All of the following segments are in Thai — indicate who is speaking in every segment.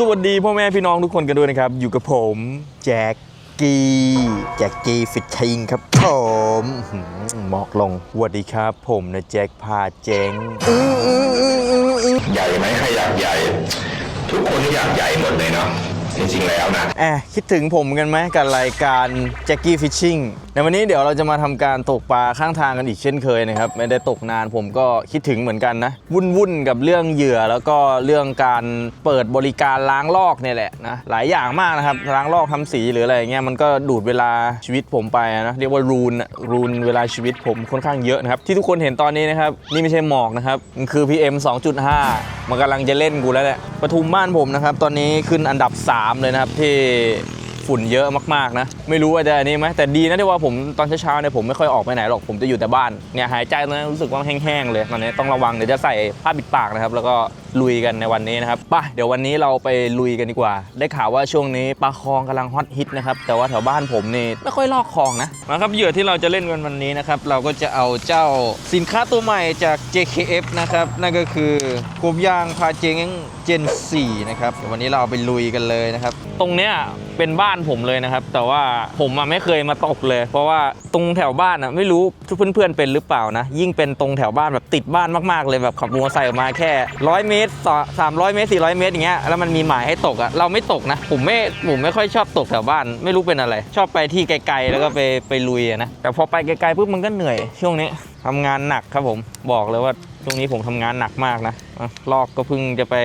Speaker 1: สวัสดีพ่อแม่พี่น้องทุกคนกันด้วยนะครับ อยู่กับผมแจ็คกี้แจ็คกี้ฟิชชิงครับผมอื้อหือหมอกลงสวัสดีครับ ผมนะแจ็คพาเจ๊ง
Speaker 2: ใหญ่ไหมใครอยากใหญ่ ทุกคนอยากใหญ่หมดเลยเนาะ จริงๆแล้วนะ
Speaker 1: แอบคิดถึงผมกันไหมกับรายการแจ็คกี้ฟิชชิงในวันนี้เดี๋ยวเราจะมาทำการตกปลาข้างทางกันอีกเช่นเคยนะครับ ไม่ได้ตกนานผมก็คิดถึงเหมือนกันนะ วุ่นๆกับเรื่องเหยื่อแล้วก็เรื่องการเปิดบริการล้างลอกเนี่ยแหละนะหลายอย่างมากนะครับล้างลอกทำสีหรืออะไรเงี้ยมันก็ดูดเวลาชีวิตผมไปนะเรียกว่ารูนรูนเวลาชีวิตผมค่อนข้างเยอะนะครับที่ทุกคนเห็นตอนนี้นะครับนี่ไม่ใช่หมอกนะครับมันคือ PM 2.5 มันกำลังจะเล่นกูแล้วแหละปทุมบ้านผมนะครับตอนนี้ขึ้นอันดับ 3เลยนะครับที่ฝุ่นเยอะมากๆนะ ไม่รู้ว่าจะอันนี้ไหมแต่ดีนะที่ว่าผมตอนเช้าๆเนี่ยผมไม่ค่อยออกไปไหนหรอกผมจะอยู่แต่บ้านเนี่ยหายใจนะรู้สึกว่าแห้งๆเลยตอนนี้ต้องระวังเดี๋ยวจะใส่ผ้าปิดปากนะครับ แล้วก็ ลุยกันในวันนี้นะครับไป่ะเดี๋ยววันนี้เราไปลุยกันดีกว่า ได้ข่าวว่าช่วงนี้ปลาคลองกำลังฮอตฮิตนะครับแต่ว่าแถวบ้านผมนี่ไม่ค่อยลอกคลองนะมาครับเหยื่อที่เราจะเล่นกันวันนี้นะครับเราก็จะเอาเจ้าสินค้าตัวใหม่จาก JKF นะครับนั่นก็คือกบยางพาเจงเจน4นะครับวันนี้เราเอาไปลุยกันเลยนะครับ ตรงเนี้ยเป็นบ้านผมเลยนะครับ แต่ว่าผมอะไม่เคยมาตกเลย เพราะว่าตรงแถวบ้านอะไม่รู้เพื่อนๆเป็นหรือเปล่านะ ยิ่งเป็นตรงแถวบ้านแบบติดบ้านมากๆเลยแบบขับมอเตอร์ไซค์ออกมาแค่ร้อยเมตรสามร้อยเมตรสี่ร้อยเมตรอย่างเงี้ยแล้วมันมีหมายให้ตกอะเราไม่ตกนะ ผมไม่ผมไม่ค่อยชอบตกแถวบ้าน ไม่รู้เป็นอะไร ชอบไปที่ไกลๆ แล้วก็ไปไปลุยนะ แต่พอไปไกลๆปุ๊บมันก็เหนื่อย ช่วงนี้ทำงานหนักครับผมบอกเลยว่าช่วงนี้ผมทำงานหนักมากนะลอกก็เพิ่งจะไป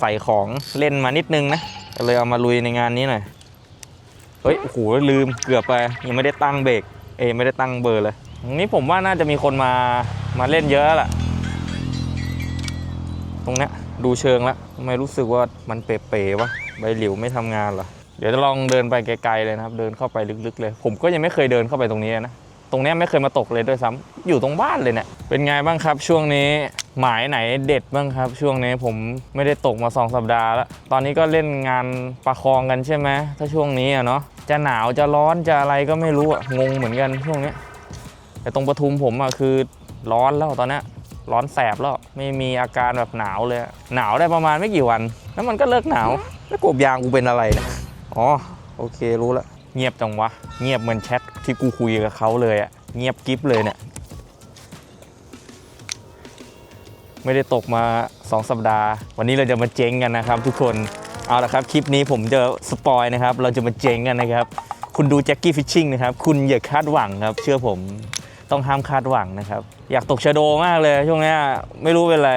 Speaker 1: ใส่ของเล่นมานิดนึงนะก็เลยเอามาลุยในงานนี้หน่อยเฮ้ยโอ้โหลืมเกือบไปยังไม่ได้ตั้งเบรกเอไม่ได้ตั้งเบอร์เลยนี้ผมว่าน่าจะมีคนมามาเล่นเยอะแล้วล่ะตรงเนี้ย ดูเชิงแล้วไม่รู้สึกว่ามันเป๋ๆวะใบหลิวไม่ทำงานเหรอเดี๋ยวจะลองเดินไปไกลๆเลยนะครับ เดินเข้าไปลึกๆเลย ผมก็ยังไม่เคยเดินเข้าไปตรงนี้นะตรงนี้ไม่เคยมาตกเลยด้วยซ้ำอยู่ตรงบ้านเลยเนี่ยเป็นไงบ้างครับ ช่วงนี้หมายไหนเด็ดบ้างครับ ช่วงนี้ผมไม่ได้ตกมาสองสัปดาห์แล้วตอนนี้ก็เล่นงานประคองกันใช่ไหมถ้าช่วงนี้อะเนาะจะหนาวจะร้อนจะอะไรก็ไม่รู้อะงงเหมือนกันช่วงนี้แต่ตรงปทุมผมอะคือร้อนแล้วตอนนี้ ร้อนแสบแล้วไม่มีอาการแบบหนาวเลยหนาวได้ประมาณไม่กี่วัน แล้วมันก็เลิกหนาวแล้วกบยางกูเป็นอะไรนี่ยอ๋อโอเครู้แล้วเงียบจังวะ เงียบเหมือนแชทที่กูคุยกับเขาเลยอะเงียบกิ๊บเลยเนี่ยไม่ได้ตกมา 2 สัปดาห์ วันนี้เราจะมาเจ๊งกันนะครับทุกคนเอาละครับคลิปนี้ผมจะสปอยนะครับ เราจะมาเจ๊งกันนะครับ คุณดูแจ็คกี้ฟิชชิงนะครับ คุณอย่าคาดหวังครับ เชื่อผม ต้องห้ามคาดหวังนะครับ อยากตกชะโดมากเลย ช่วงนี้ไม่รู้เป็นไร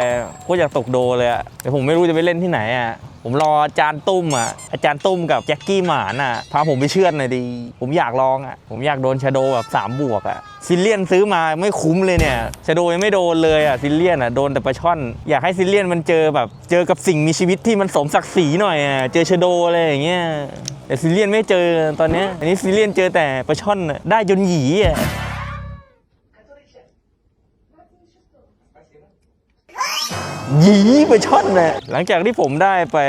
Speaker 1: ก็อยากตกโดเลยอะแต่ผมไม่รู้จะไปเล่นที่ไหนอะผมรออาจารย์ตุ้มอะอาจารย์ตุ้มกับแจ็คกี้หมานอะพาผมไปเชื่อดหน่อยดี ผมอยากลองอะผมอยากโดนชะโดแบบ3บวกอะซิลเลียนซื้อมาไม่คุ้มเลยเนี่ยชะโดยังไม่โดนเลยอะซิลเลียนอะโดนแต่ปลาช่อน อยากให้ซิลเลียนมันเจอแบบเจอกับสิ่งมีชีวิตที่มันสมศักดิ์ศรีหน่อยอะเจอชะโดอะไรอย่างเงี้ยแต่ซิลเลียนไม่เจอตอนนี้อันนี้ซิลเลียนเจอแต่ปลาช่อนได้จนหยีอะ ยีไปช่อนนะหลังจากที่ผมได้ไป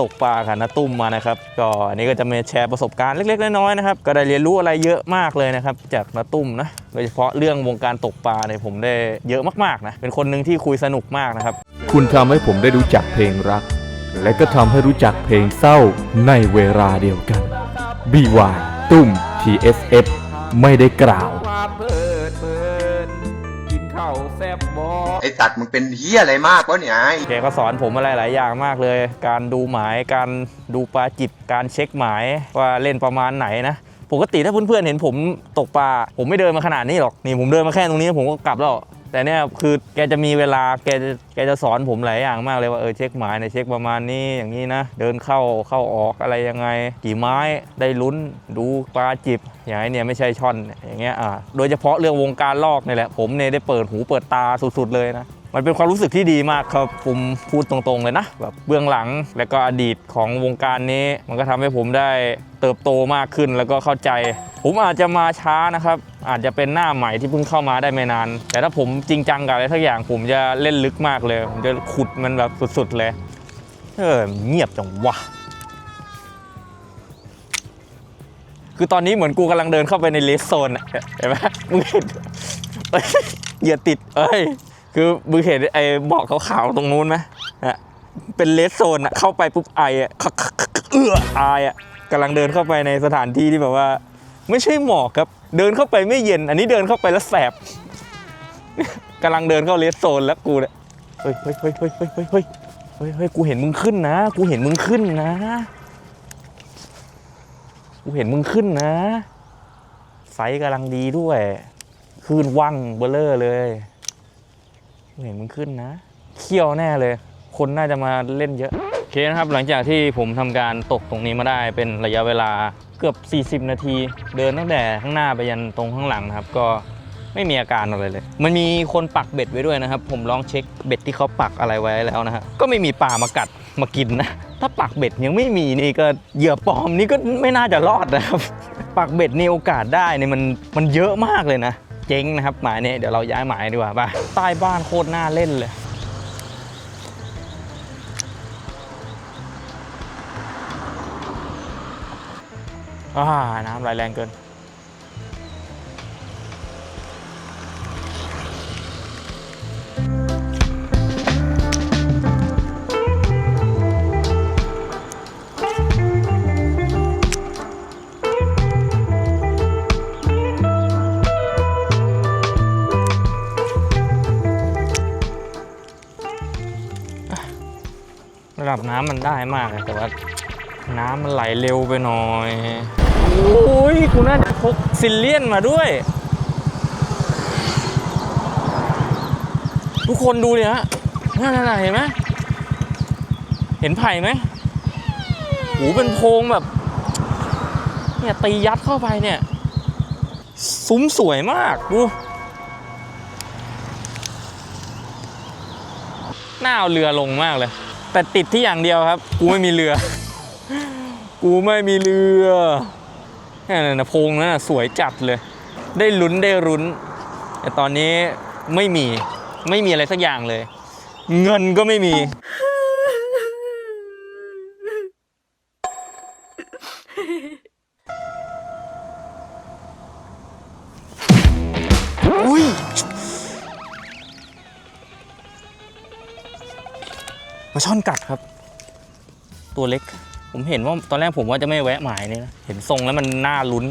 Speaker 1: ตกปลาค่ะนาตุ้มมานะครับ ก็อันนี้ก็จะมาแชร์ประสบการณ์เล็ก ๆ น้อยๆนะครับ ก็ได้เรียนรู้อะไรเยอะมากเลยนะครับ จากนาตุ้มนะโดยเฉพาะเรื่องวงการตกปลาเนี่ยผมได้เยอะมากๆนะเป็นคนหนึ่งที่คุยสนุกมากนะครับ
Speaker 3: คุณทำให้ผมได้รู้จักเพลงรัก และก็ทำให้รู้จักเพลงเศร้าในเวลาเดียวกัน BY ตุ้ม TSF ไม่ได้กล่าว
Speaker 4: สัตว์มึงเป็นเฮียอะไรมากวะเนี่ยไอ้
Speaker 1: แกก็สอนผมอะไรหลายอย่างมากเลย การดูหมาย การดูปลาจิบการเช็คหมายว่าเล่นประมาณไหนนะ ปกติถ้าเพื่อนๆเห็นผมตกปลาผมไม่เดินมาขนาดนี้หรอก นี่ผมเดินมาแค่ตรงนี้ผมก็กลับแล้ว แต่เนี่ยคือแกจะมีเวลาแกจะแกจะสอนผมหลายอย่างมากเลยว่าเออเช็คหมายในเช็คประมาณนี้อย่างนี้นะ เดินเข้าเข้าออกอะไรยังไง กี่ไม้ได้ลุ้นดูปลาจิบ อย่างนี้เนี่ยไม่ใช่ช่อนอย่างเงี้ยอ่าโดยเฉพาะเรื่องวงการลอกนี่แหละผมเนี่ยได้เปิดหูเปิดตาสุดๆเลยนะ มันเป็นความรู้สึกที่ดีมากครับผมพูดตรงๆเลยนะแบบเบื้องหลังและก็อดีตของวงการนี้ มันก็ทำให้ผมได้เติบโตมากขึ้นแล้วก็เข้าใจ ผมอาจจะมาช้านะครับ อาจจะเป็นหน้าใหม่ที่เพิ่งเข้ามาได้ไม่นาน แต่ถ้าผมจริงจังกับอะไรทักอย่างผมจะเล่นลึกมากเลย ผมจะขุดมันแบบสุดๆเลยเออเงียบจังวะคือตอนนี้เหมือนกูกำลังเดินเข้าไปในเลสโซนอะเห็นไหมมึงเห็นเอ้ยเหยื่อติดเอ้ย คือมึงเห็นไอ้บอกขาวๆตรงนู้นไหมฮะเป็นเลสโซนอะเข้าไปปุ๊บไออะเอื้ออายอะกำลังเดินเข้าไปในสถานที่ที่แบบว่า ไม่ใช่หมอกครับ เดินเข้าไปไม่เย็น อันนี้เดินเข้าไปแล้วแสบกำลังเดินเข้าเลสโซนแล้วกูเนี่ยเฮ้ยเฮ้ยเฮ้ยเฮ้ยเฮ้ยเฮ้ยเฮ้ยเฮ้ยกูเห็นมึงขึ้นนะ กูเห็นมึงขึ้นนะ กูเห็นมึงขึ้นนะ ไซส์กำลังดีด้วย คืนว่างเบลเลอร์เลย เห็นมึงขึ้นนะเขี้ยวแน่เลย คนน่าจะมาเล่นเยอะโอเคนะครับหลังจากที่ผมทำการตกตรงนี้มาได้เป็นระยะเวลาเกือบ 40 นาที เดินตั้งแต่ข้างหน้าไปยันตรงข้างหลังนะครับ ก็ไม่มีอาการอะไรเลย มันมีคนปักเบ็ดไว้ด้วยนะครับ ผมลองเช็คเบ็ดที่เขาปักอะไรไว้แล้วนะฮะก็ไม่มีปลามากัดมากินนะ ถ้าปักเบ็ดยังไม่มีนี่ก็เหยื่อปลอมนี่ก็ไม่น่าจะรอดนะครับ ปักเบ็ดนี่โอกาสได้นี่มันมันเยอะมากเลยนะ เจ๊งนะครับหมายนี้เดี๋ยวเราย้ายหมายดีกว่าป่ะใต้บ้านโคตรน่าเล่นเลยอ่าน้ำไหลแรงเกิน ดับน้ำมันได้มากเลยแต่ว่าน้ำมันไหลเร็วไปหน่อยโอ้ยกูน่าจะพกซิลเลียนมาด้วย ทุกคนดูดิฮะนั่นๆๆเห็นไหมเห็นไผ่ไหมหูเป็นโพงแบบเนี่ยตียัดเข้าไปเนี่ยซุ้มสวยมากดูหน่าเอาเรือลงมากเลย แต่ติดที่อย่างเดียวครับ กูไม่มีเรือ กูไม่มีเรือนี่นนะพงนั่นนะสวยจัดเลย ได้ลุ้นได้รุ้น แต่ตอนนี้ไม่มีไม่มีอะไรสักอย่างเลย เงินก็ไม่มี ลาช่อนกัดครับ ตัวเล็ก ผมเห็นว่าตอนแรกผมว่าจะไม่แวะหมายนี่นะเห็นทรงแล้วมันน่าลุ้น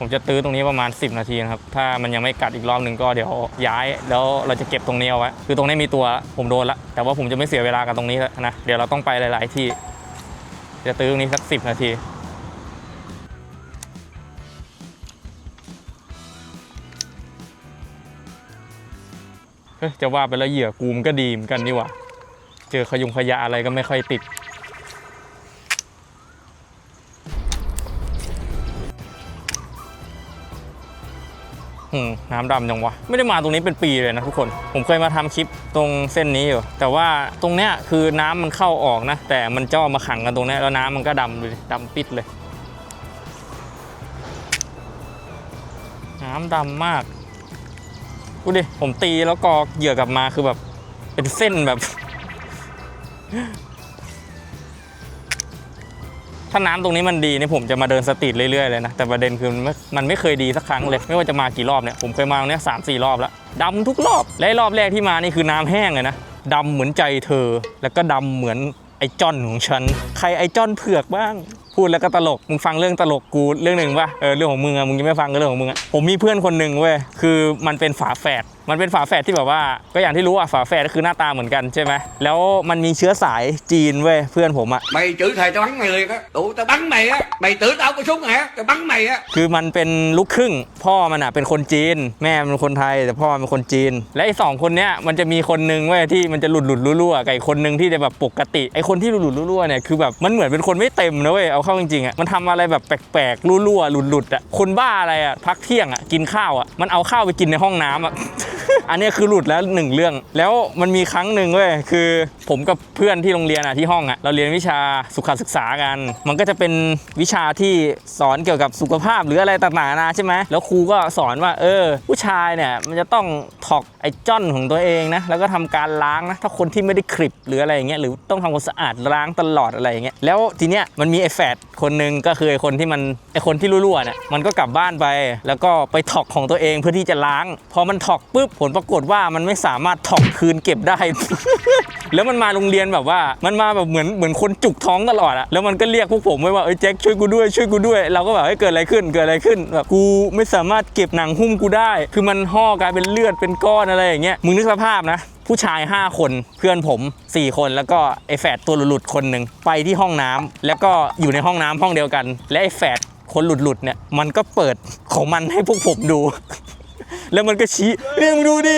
Speaker 1: ผมจะตื้อตรงนี้ประมาณ 10 นาทีนะครับ ถ้ามันยังไม่กัดอีกรอบหนึ่งก็เดี๋ยวย้าย แล้วเราจะเก็บตรงนี้เอาไว้ คือตรงนี้มีตัวผมโดนละ แต่ว่าผมจะไม่เสียเวลากับตรงนี้แล้วนะ เดี๋ยวเราต้องไปหลาย ๆ ที่ จะตื้อตรงนี้สักสิบนาทีเฮ้ยจะว่าไปแล้วเหยื่อกูมก็ดีเหมือนกันนี่หว่า เจอขยุงขยะอะไรก็ไม่ค่อยติด น้ำดำจังวะ ไม่ได้มาตรงนี้เป็นปีเลยนะทุกคน ผมเคยมาทำคลิปตรงเส้นนี้อยู่ แต่ว่าตรงเนี้ยคือน้ำมันเข้าออกนะ แต่มันจ้อมาขังกันตรงเนี้ยแล้วน้ำมันก็ดำดูดิดำปิดเลย น้ำดำมากดูดิผมตีแล้วกอเหยื่อกลับมาคือแบบเป็นเส้นแบบาน้ำตรงนี้มันดีเนี่ยผมจะมาเดินสตรีทเรื่อยๆเลยนะแต่ประเด็นคือมันไม่มันไม่เคยดีสักครั้งเลย ไม่ว่าจะมากี่รอบเนี่ยผมเคยมาตรงนี้สามสี่รอบแล้วดำทุกรอบและรอบแรกที่มานี่คือน้ำแห้งเลยนะดำเหมือนใจเธอ แล้วก็ดำเหมือนไอจอนของฉัน ใครไอจอนเผือกบ้าง พูดแล้วก็ตลก มึงฟังเรื่องตลกกูเรื่องหนึ่งป่ะ เออเรื่องของมึงอะมึงยังไม่ฟังก็เรื่องของมึงอะผมมีเพื่อนคนหนึ่งเว้ย คือมันเป็นฝาแฝด มันเป็นฝาแฝดที่แบบว่า ก็อย่างที่รู้อะฝาแฝดก็คือหน้าตาเหมือนกันใช่ไหมแล้วมันมีเชื้อสายจีนเว้ยเพื่อนผมอะ
Speaker 5: Mày chửi thầy tao bắn mày liền á Tụi tao bắn mày á Mày tưởng tao có súng hả Tao bắn mày á
Speaker 1: คือมันเป็นลูกครึ่ง พ่อมันอะเป็นคนจีน แม่มันเป็นคนไทยแต่พ่อมันเป็นคนจีน และไอ้สองคนเนี้ยมันจะมีคนนึงเว้ยที่มันจะหลุดหลุดๆรั่วๆกับอีกคนนึงที่จะแบบปกติไอ้คนที่หลุดหลุดๆรั่วๆเนี่ยคือแบบมันเหมือนเป็นคนไม่เต็มนะเว้ยเอาเข้าจริงๆอะมันทำอะไรแบบแปลกๆรั่วๆหลุดๆอะคนบ้าอะไรอะพักเที่ยงอะกินข้าวอะมันเอาข้าวไปกินในห้องน้ำอะ อันนี้คือหลุดแล้วหนึ่งเรื่อง แล้วมันมีครั้งหนึ่งเว้ยคือผมกับเพื่อนที่โรงเรียนอะที่ห้องอะเราเรียนวิชาสุขศึกษากัน มันก็จะเป็นวิชาที่สอนเกี่ยวกับสุขภาพหรืออะไรต่างๆนานาใช่ไหมแล้วครูก็สอนว่า เออ ผู้ชายเนี่ยมันจะต้องถอกไอ้จ้อนของตัวเองนะแล้วก็ทำการล้างนะถ้าคนที่ไม่ได้คลิปหรืออะไรอย่างเงี้ยหรือต้องทำความสะอาดล้างตลอดอะไรอย่างเงี้ยแล้วทีเนี้ยมันมีไอ้แฝดคนหนึ่งก็คือไอ้คนที่มันไอ้คนที่รั่วๆเนี่ยมันก็กลับบ้านไป แล้วก็ไปถอกของตัวเองเพื่อที่จะล้าง พอมันถอกปุ๊บผลปรากฏว่ามันไม่สามารถถอกคืนเก็บได้ แล้วมันมาโรงเรียนแบบว่า มันมาแบบเหมือนเหมือนคนจุกท้องตลอดอะแล้วมันก็เรียกพวกผมไว้ว่าเอ้ยแจ็คช่วยกูด้วยช่วยกูด้วย เราก็แบบเฮ้ยเกิดอะไรขึ้นเกิดอะไรขึ้นแบบกูไม่สามารถเก็บหนังหุ้มกูได้ คือมันห่อกลายเป็นเลือดเป็นก้อนอะไรอย่างเงี้ยมึงนึกสภาพนะผู้ชาย 5 คนเพื่อนผม 4 คนแล้วก็ไอ้แฝดตัวหลุดๆคนหนึ่งไปที่ห้องน้ำแล้วก็อยู่ในห้องน้ำห้องเดียวกัน และไอ้แฝดคนหลุดๆเนี่ยมันก็เปิดของมันให้พวกผมดู แล้วมันก็ชี้เนี่ยมึงดูดิ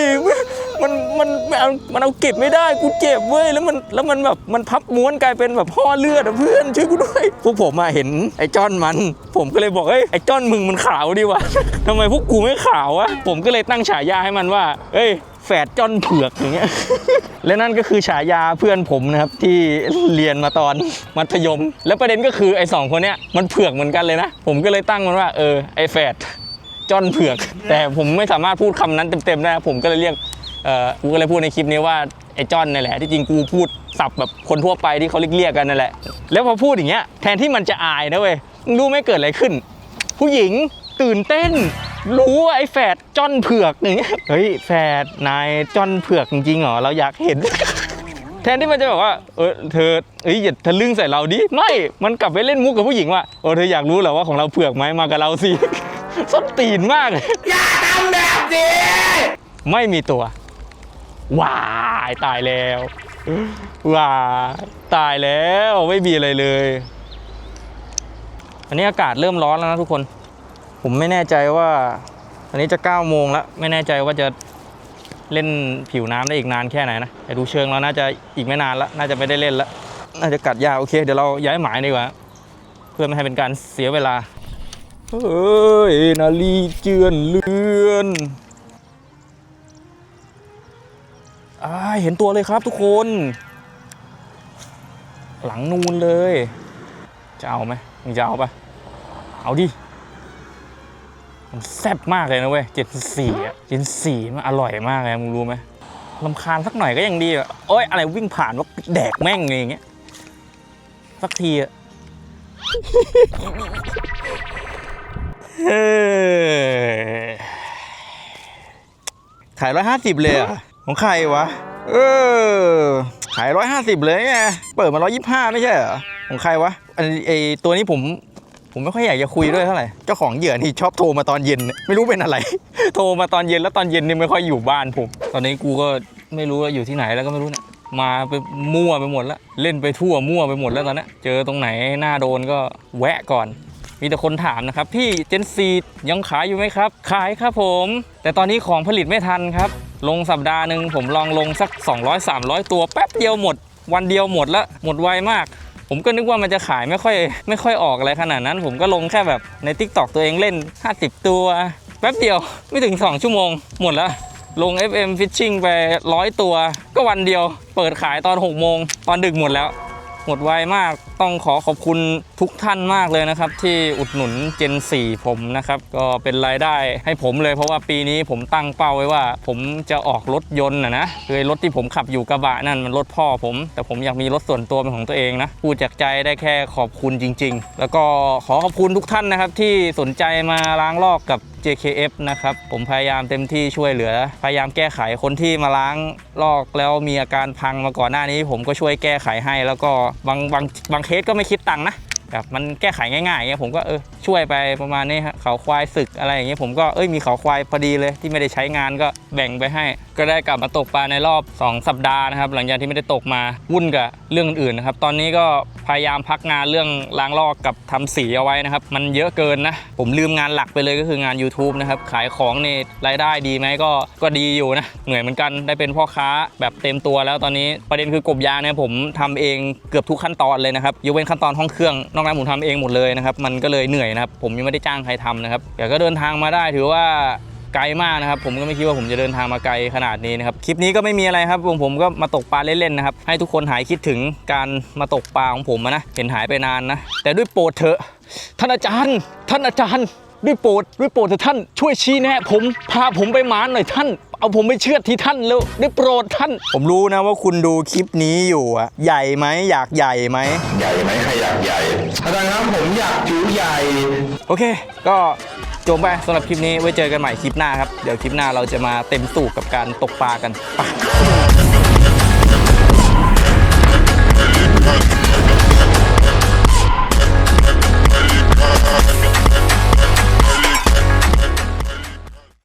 Speaker 1: มันมันมันเอามันเอาเก็บไม่ได้กูเจ็บเว้ยแล้วมันแล้วมันแบบมันพับม้วนกลายเป็นแบบห่อเลือดอะเพื่อนช่วยกูด้วยพวกผมมาเห็นไอ้จ้อนมัน ผมก็เลยบอกเฮ้ยไอ้จ้อนมึงมันขาวดีวะทำไมพวกกูไม่ขาววะผมก็เลยตั้งฉายาให้มันว่าเอ้ยแฝดจ้อนเผือกอย่างเงี้ย และนั่นก็คือฉายาเพื่อนผมนะครับที่เรียนมาตอนมัธยม แล้วประเด็นก็คือไอ้สองคนเนี้ยมันเผือกเหมือนกันเลยนะ ผมก็เลยตั้งมันว่าเออไอ้แฝด จอนเผือก แต่ผมไม่สามารถพูดคำนั้นเต็มๆได้ผมก็เลยเรียกเอ่อกูก็เลยพูดในคลิปนี้ว่าไอ้จอนนี่นแหละที่จริงกูพูดศัพท์แบบคนทั่วไปที่เขาเรียกๆกันนั่นแหละ แล้วพอพูดอย่างเงี้ยแทนที่มันจะอายนะเว้ยมึงรู้ไหมเกิดอะไรขึ้น ผู้หญิงตื่นเต้น รู้ว่าไอ้แฝดจอนเผือกอย่างเงี้ยเฮ้ยแฝดนายจอนเผือกจริงๆเหรอเราอยากเห็น แทนที่มันจะบอกว่าเออเธอเอ้ยอย่าทะลึ่งใส่เราดิไม่มันกลับไปเล่นมุกกับผู้หญิงว่าเออเธออยากรู้เหรอว่าของเราเผือกไหมมากับเราสิ ส้นตีนมากเลย
Speaker 5: อย่าทำแบบนี้
Speaker 1: ไม่มีตัว ว้ายตายแล้ว ว้ายตายแล้วไม่มีอะไรเลย อันนี้อากาศเริ่มร้อนแล้วนะทุกคน ผมไม่แน่ใจว่า อันนี้จะ9โมงแล้ว ไม่แน่ใจว่าจะเล่นผิวน้ำได้อีกนานแค่ไหนนะแต่ดูเชิงแล้วน่าจะอีกไม่นานแล้วน่าจะไม่ได้เล่นแล้วน่าจะกัดยาโอเค เดี๋ยวเราย้ายหมายดีกว่า เพื่อไม่ให้เป็นการเสียเวลา เฮ้ยนาลีเจือนเลือนอ่าเห็นตัวเลยครับทุกคน หลังนูนเลย จะเอาไหมมึงจะเอาปะเอาดิ มันแซ่บมากเลยนะเว้ยเจ็ดสี่อะเจ็ดสี่มันอร่อยมากเลยมึงรู้ไหมลำคาญสักหน่อยก็ยังดีอะโอ้ยอะไรวิ่งผ่านว่าแดกแม่งเลยอย่างเงี้ยสักทีอะ ขายร้อยห้าสิบเลยอะ ของใครวะ เออ ขายร้อยห้าสิบเลยไง เปิดมาร้อยยี่ห้าไม่ใช่เหรอ ของใครวะ อันไอตัวนี้ผม ผมไม่ค่อยอยากจะคุยด้วยเท่าไหร่ เจ้าของเหยื่อนี่ชอบโทรมาตอนเย็น ไม่รู้เป็นอะไร โทรมาตอนเย็นแล้วตอนเย็นนี่ไม่ค่อยอยู่บ้านผม ตอนนี้กูก็ไม่รู้ว่าอยู่ที่ไหนแล้วก็ไม่รู้เนี่ยมาไปมั่วไปหมดแล้ว เล่นไปทั่วมั่วไปหมดแล้วตอนนี้เจอตรงไหนหน้าโดนก็แวะก่อน มีแต่คนถามนะครับพี่เจนซียังขายอยู่ไหมครับ ขายครับผม แต่ตอนนี้ของผลิตไม่ทันครับ ลงสัปดาห์หนึ่งผมลองลงสัก 200-300 ตัวแป๊บเดียวหมด วันเดียวหมดละหมดไวมากผมก็นึกว่ามันจะขายไม่ค่อยไม่ค่อยออกอะไรขนาดนั้น ผมก็ลงแค่แบบใน Tik t o k ตัวเองเล่น 50 ตัว แป๊บเดียวไม่ถึง 2 ชั่วโมง หมดแล้วลง FM Fishing ไปร้อยตัว ก็วันเดียว เปิดขายตอน 6 โมง ตอนดึกหมดแล้ว หมดไวมากต้องขอขอบคุณทุกท่านมากเลยนะครับ ที่อุดหนุน Gen 4 ผมนะครับ ก็เป็นรายได้ให้ผมเลย เพราะว่าปีนี้ผมตั้งเป้าไว้ว่า ผมจะออกรถยนต์นะนะคือรถที่ผมขับอยู่กระบะนั่นมันรถพ่อผม แต่ผมอยากมีรถส่วนตัวเป็นของตัวเองนะพูดจากใจได้แค่ขอบคุณจริง ๆ แล้วก็ขอขอบคุณทุกท่านนะครับที่สนใจมาล้างลอกกับ JKF นะครับ ผมพยายามเต็มที่ช่วยเหลือ พยายามแก้ไขคนที่มาล้างลอกแล้วมีอาการพังมาก่อนหน้านี้ ผมก็ช่วยแก้ไขให้ แล้วก็บางบางบางเคสก็ไม่คิดตังค์นะแบบมันแก้ไขง่ายๆอย่างเงี้ยผมก็เออช่วยไปประมาณนี้ฮะเขาควายศึกอะไรอย่างเงี้ยผมก็เอ้ยมีเขาควายพอดีเลยที่ไม่ได้ใช้งานก็แบ่งไปให้ ก็ได้กลับมาตกปลาในรอบ 2 สัปดาห์นะครับ หลังจากที่ไม่ได้ตกมาวุ่นกับเรื่องอื่นนะครับ ตอนนี้ก็พยายามพักงานเรื่องล้างลอกกับทำสีเอาไว้นะครับ มันเยอะเกินนะ ผมลืมงานหลักไปเลยก็คืองาน YouTube นะครับ ขายของนี่รายได้ดีไหมก็ก็ดีอยู่นะ เหนื่อยเหมือนกันได้เป็นพ่อค้าแบบเต็มตัวแล้วตอนนี้ประเด็นคือกบยาเนี่ยผมทำเองเกือบทุกขั้นตอนเลยนะครับยกเว้นขั้นตอนห้องเครื่องนอกนั้นผมทำเองหมดเลยนะครับมันก็เลยเหนื่อยนะครับผมยังไม่ได้จ้างใครทำนะครับแต่ก็เดินทางมาได้ถือว่าไกลมากนะครับ ผมก็ไม่คิดว่าผมจะเดินทางมาไกลขนาดนี้นะครับคลิปนี้ก็ไม่มีอะไรครับวงผมก็มาตกปลาเล่นๆนะครับ ให้ทุกคนหายคิดถึงการมาตกปลาของผมนะเห็นหายไปนานนะ แต่ด้วยโปรดเถอะท่านอาจารย์ ท่านอาจารย์ ด้วยโปรดด้วยโปรดเถอะท่านช่วยชี้แนะผมพาผมไปหมานหน่อยท่าน เอาผมไปเชื่อดที่ท่านแล้วได้โปรดท่าน ผมรู้นะว่าคุณดูคลิปนี้อยู่อะใหญ่ไหมอยากใหญ่ไหม
Speaker 2: ใหญ่ไหมใครอยากใหญ่อาจารย์ครับผมอยากผิวใหญ่
Speaker 1: โอเค ก็จบไปสำหรับคลิปนี้ไว้เจอกันใหม่คลิปหน้าครับ เดี๋ยวคลิปหน้าเราจะมาเต็มสูบกับการตกปลากันไป